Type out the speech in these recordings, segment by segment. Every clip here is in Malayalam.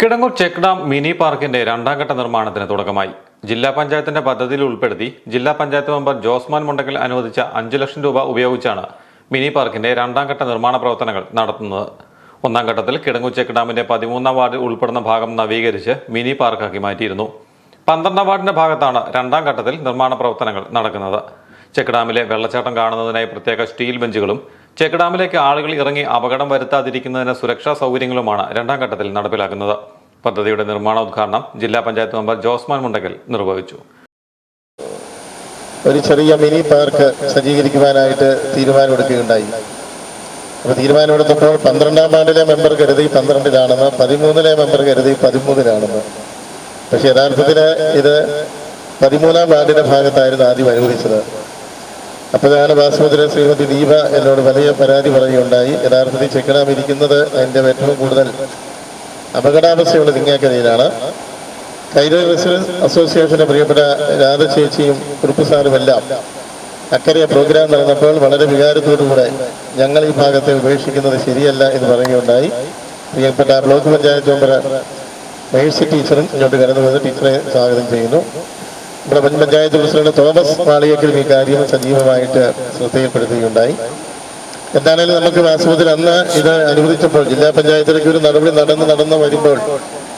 കിടങ്ങൂർ ചെക്ക് ഡാം മിനി പാർക്കിന്റെ രണ്ടാം ഘട്ട നിർമ്മാണത്തിന് തുടക്കമായി. ജില്ലാ പഞ്ചായത്തിന്റെ പദ്ധതിയിൽ ഉൾപ്പെടുത്തി ജില്ലാ പഞ്ചായത്ത് മെമ്പർ ജോസ്മാൻ മുണ്ടക്കൽ അനുവദിച്ച അഞ്ചു ലക്ഷം രൂപ ഉപയോഗിച്ചാണ് മിനി പാർക്കിന്റെ രണ്ടാം ഘട്ട നിർമ്മാണ പ്രവർത്തനങ്ങൾ നടത്തുന്നത്. ഒന്നാം ഘട്ടത്തിൽ കിടങ്ങൂർ ചെക്ക് ഡാമിന്റെ പതിമൂന്നാം വാർഡ് ഉൾപ്പെടുന്ന ഭാഗം നവീകരിച്ച് മിനി പാർക്കാക്കി മാറ്റിയിരുന്നു. പന്ത്രണ്ടാം വാർഡിന്റെ ഭാഗത്താണ് രണ്ടാം ഘട്ടത്തിൽ നിർമ്മാണ പ്രവർത്തനങ്ങൾ നടക്കുന്നത്. ചെക്ക് ഡാമിലെ വെള്ളച്ചാട്ടം കാണുന്നതിനായി പ്രത്യേക സ്റ്റീൽ ബെഞ്ചുകളും ചെക്ക് ഡാമിലേക്ക് ആളുകൾ ഇറങ്ങി അപകടം വരുത്താതിരിക്കുന്നതിന് സുരക്ഷാ സൗകര്യങ്ങളുമാണ് രണ്ടാം ഘട്ടത്തിൽ നടപ്പിലാക്കുന്നത്. പദ്ധതിയുടെ നിർമ്മാണോദ്ഘാടനം ജില്ലാ പഞ്ചായത്ത് മെമ്പർ ജോസ്മാൻ മുണ്ടക്കൽ നിർവഹിച്ചു. ഒരു ചെറിയ മിനി പാർക്ക് സജ്ജീകരിക്കുവാനായിട്ട് തീരുമാനമെടുക്കുകയുണ്ടായി. അപ്പോൾ തീരുമാനമെടുത്തപ്പോൾ പന്ത്രണ്ടാം വാർഡിലെ മെമ്പർ കരുതി പന്ത്രണ്ടിലാണെന്ന് പതിമൂന്നിലെ മെമ്പർ കരുതി പതിമൂന്നിലാണെന്ന്. പക്ഷേ യഥാർത്ഥത്തിൽ ഇത് പതിമൂന്നാം വാർഡിന്റെ ഭാഗത്തായിരുന്നു ആദ്യം അനുവദിച്ചത്. അപ്പോഴാണ് വാസ്തവത്തിലെ ശ്രീമതി ദീപ എന്നോട് വലിയ പരാതി പറയുകയുണ്ടായി. യഥാർത്ഥത്തിൽ ചെക്കനാം ഇരിക്കുന്നത് അതിന്റെ ഏറ്റവും കൂടുതൽ അപകടാവസ്ഥയുള്ള തിങ്ങാക്കരയിലാണ് കൈരളി റെസിഡൻസ് അസോസിയേഷന്റെ പ്രിയപ്പെട്ട രാധ ചേച്ചിയും കുറുപ്പ് സാറുമെല്ലാം പ്രോഗ്രാം നടന്നപ്പോൾ വളരെ വികാരത്തോടുകൂടെ ഞങ്ങൾ ഈ ഭാഗത്തെ ഉപേക്ഷിക്കുന്നത് ശരിയല്ല എന്ന് പറയുകയുണ്ടായി. പ്രിയപ്പെട്ട ബ്ലോക്ക് പഞ്ചായത്ത് മെമ്പർ മേഴ്സി ടീച്ചറും ഇങ്ങോട്ട് വന്ന് ടീച്ചറെ സ്വാഗതം ചെയ്യുന്നു. നമ്മുടെ മുൻ പഞ്ചായത്ത് പ്രസിഡന്റ് തോമസ് മാളിയക്കൽ ഈ കാര്യം സജീവമായിട്ട് ശ്രദ്ധയിൽപ്പെടുത്തുകയുണ്ടായി. എന്താണേലും നമുക്ക് വാസ്തവത്തിൽ അന്ന് ഇത് അനുവദിച്ചപ്പോൾ ജില്ലാ പഞ്ചായത്തിലേക്ക് ഒരു നടപടി നടന്ന് നടന്ന് വരുമ്പോൾ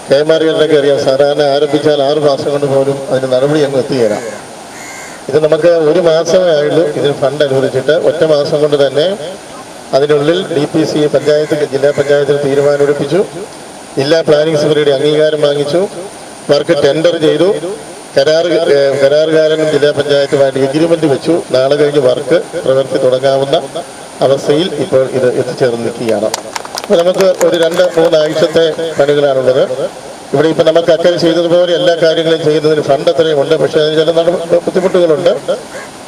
കൈമാറികളിലൊക്കെ അറിയാം സാധാരണ ആരംഭിച്ചാൽ ആറ് മാസം കൊണ്ട് പോലും അതിന് നടപടി അങ്ങ് എത്തിയേരാം ഇത് നമുക്ക് ഒരു മാസമേ ആയുള്ളൂ ഇതിന് ഫണ്ട് അനുവദിച്ചിട്ട്. ഒറ്റ മാസം കൊണ്ട് തന്നെ അതിനുള്ളിൽ ഡി പി സി പഞ്ചായത്ത് ജില്ലാ പഞ്ചായത്തിൽ തീരുമാനമെടുപ്പിച്ചു. ജില്ലാ പ്ലാനിംഗ് സമിതിയുടെ അംഗീകാരം വാങ്ങിച്ചു. വർക്ക് ടെൻഡർ ചെയ്തു. കരാർ കരാറുകാരൻ ജില്ലാ പഞ്ചായത്തുമായിട്ട് എഗ്രിമെന്റ് വെച്ചു. നാളെ കഴിഞ്ഞ് വർക്ക് പ്രവൃത്തി തുടങ്ങാവുന്ന അവസ്ഥയിൽ ഇപ്പോൾ ഇത് എത്തിച്ചേർന്ന് നിൽക്കുകയാണ് അപ്പോൾ നമുക്ക് ഒരു രണ്ട് മൂന്നാഴ്ചത്തെ പണികളാണുള്ളത്. ഇവിടെ ഇപ്പം നമുക്ക് അക്കരെ ചെയ്തതുപോലെ എല്ലാ കാര്യങ്ങളും ചെയ്യുന്നതിന് ഫണ്ട് അത്രയും ഉണ്ട്. പക്ഷേ അതിന് ചില ബുദ്ധിമുട്ടുകളുണ്ട്.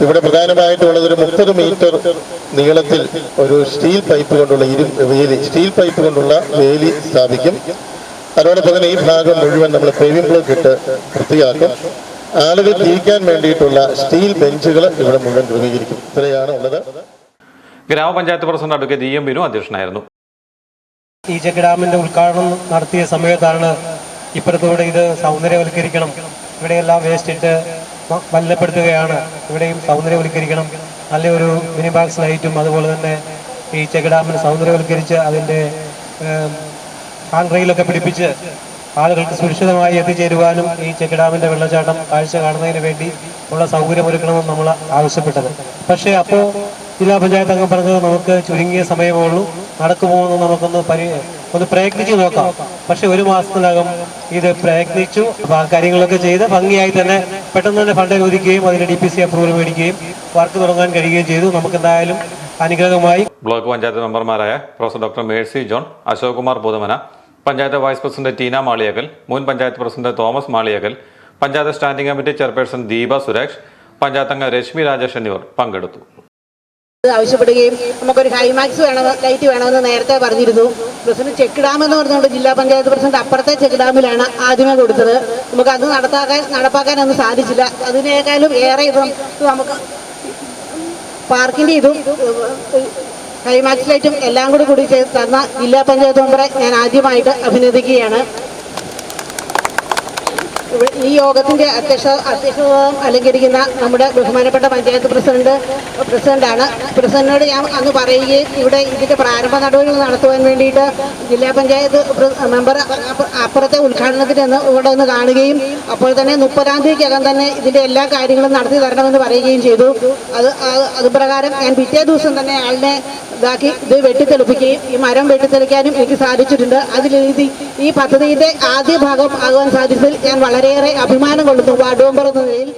ഇവിടെ പ്രധാനമായിട്ടുള്ളത് ഒരു മുപ്പത് മീറ്റർ നീളത്തിൽ ഒരു സ്റ്റീൽ പൈപ്പ് കൊണ്ടുള്ള ഇരു വേലി സ്റ്റീൽ പൈപ്പ് കൊണ്ടുള്ള വേലി സ്ഥാപിക്കും. അതോടൊപ്പം തന്നെ ഈ ഭാഗം മുഴുവൻ നമ്മൾ പേവിംഗ് ബ്ലോക്ക് ഇട്ട് വൃത്തിയാക്കും. ആളുകൾ തിരിക്കാൻ വേണ്ടിയിട്ടുള്ള സ്റ്റീൽ ബെഞ്ചുകൾ ഇവിടെ മുഴുവൻ ക്രമീകരിക്കും. ഇത്രയാണ് ഉള്ളത്. ഗ്രാമപഞ്ചായത്ത് president advocate G M Binu അധ്യക്ഷനായിരുന്നു. ഈ ചെക്ക് ഡാമിന്റെ ഉദ്ഘാടനം നടത്തിയ സമയത്താണ് ഇപ്പുറത്തൂടെ ഇത് സൗന്ദര്യവൽക്കരിക്കണം. ഇവിടെയെല്ലാം വേസ്റ്റ് ഇട്ട് വല്ലപ്പെടുത്തുകയാണ്. മലിനപ്പെടുത്തുകയാണ് ഇവിടെയും സൗന്ദര്യവൽക്കരിക്കണം. നല്ലൊരു മിനി ബാക്സ് ലൈറ്റും അതുപോലെ തന്നെ ഈ ചെക്ക് ഡാമിന് സൗന്ദര്യവൽക്കരിച്ച് അതിന്റെ ഹാൻഡ് റെയിലൊക്കെ പിടിപ്പിച്ച് ആളുകൾക്ക് സുരക്ഷിതമായി എത്തിച്ചേരുവാനും ഈ ചെക്ക് ഡാമിന്റെ വെള്ളച്ചാട്ടം കാഴ്ച കാണുന്നതിന് വേണ്ടി ഉള്ള സൗകര്യമൊരുക്കണമെന്ന് നമ്മൾ ആവശ്യപ്പെട്ടത്. പക്ഷേ അപ്പോൾ ജില്ലാ പഞ്ചായത്ത് അംഗം പറഞ്ഞത് നമുക്ക് ചുരുങ്ങിയ സമയമേ ഉള്ളൂ നടക്കുമോ എന്ന് നമുക്കൊന്ന് പരി ഒന്ന് പ്രയത്നിച്ച് നോക്കാം. പക്ഷെ ഒരു മാസത്തിനകം ഇത് പ്രയത്നിച്ചു. കാര്യങ്ങളൊക്കെ ചെയ്ത് ഭംഗിയായി തന്നെ പെട്ടെന്ന് തന്നെ ഫണ്ട് അനുവദിക്കുകയും അതിന് ഡി പി സി അപ്രൂവൽ മേടിക്കുകയും വർക്ക് തുടങ്ങാൻ കഴിയുകയും ചെയ്തു. നമുക്കെന്തായാലും അനുഗ്രഹമായി. ബ്ലോക്ക് പഞ്ചായത്ത് മെമ്പർമാരായ professor doctor Mercy John Ashok Kumar Puthumana panchayat vice president Teena Maliyakal മുൻ panchayat president Thomas Maliyakal panchayat standing committee chairperson Deepa Suresh panchayat അംഗം രശ്മി രാജേഷ് എന്നിവർ പങ്കെടുത്തു. ആവശ്യപ്പെടുകയും നമുക്കൊരു ഹൈമാക്സ് വേണം ലൈറ്റ് വേണമെന്ന് നേരത്തെ പറഞ്ഞിരുന്നു. പ്രസിഡന്റ് ചെക്ക് ഡാം എന്ന് പറഞ്ഞുകൊണ്ട് ജില്ലാ പഞ്ചായത്ത് പ്രസിഡന്റ് അപ്പുറത്തെ ചെക്ക് ഡാമിലാണ് ആദ്യമേ കൊടുത്തത്. നമുക്ക് അത് നടത്താക്കാൻ നടപ്പാക്കാനൊന്നും സാധിച്ചില്ല. അതിനേക്കാളും ഏറെ ഇത് നമുക്ക് പാർക്കിന്റെ ഇതും ഹൈമാക്സ് ലൈറ്റും എല്ലാം കൂടി കൂടി ചെയ്ത് തന്ന ജില്ലാ പഞ്ചായത്ത് മെമ്പറെ ഞാൻ ആദ്യമായിട്ട് അഭിനന്ദിക്കുകയാണ്. ഈ യോഗത്തിന്റെ അധ്യക്ഷ അധ്യക്ഷതം അലങ്കരിക്കുന്ന നമ്മുടെ ബഹുമാനപ്പെട്ട പഞ്ചായത്ത് പ്രസിഡന്റ് പ്രസിഡന്റാണ്. പ്രസിഡന്റിനോട് ഞാൻ അന്ന് പറയുകയും ഇവിടെ ഇതിന്റെ പ്രാരംഭ നടപടികൾ നടത്തുവാൻ വേണ്ടിയിട്ട് ജില്ലാ പഞ്ചായത്ത് മെമ്പർ അപ്പ- അപ്പുറത്തെ ഉദ്ഘാടനത്തിന് ഇവിടെ ഒന്ന് കാണുകയും അപ്പോൾ തന്നെ മുപ്പതാം തീയതിക്കകം തന്നെ ഇതിന്റെ എല്ലാ കാര്യങ്ങളും നടത്തി തരണമെന്ന് പറയുകയും ചെയ്തു. അത് അത് പ്രകാരം ഞാൻ പിറ്റേ ദിവസം തന്നെ ആളിനെ ഇതാക്കി. ഇത് വെട്ടിത്തെളിപ്പിക്കുകയും ഈ മരം വെട്ടിത്തെളിക്കാനും എനിക്ക് സാധിച്ചിട്ടുണ്ട്. അതിൽ ഇത് ഈ പദ്ധതിയുടെ ആദ്യ ഭാഗം ആകുവാൻ സാധിച്ചതിൽ ഞാൻ വളരെയേറെ അഭിമാനം കൊള്ളുന്നു. വാർഡ് മെമ്പർ എന്ന നിലയിൽ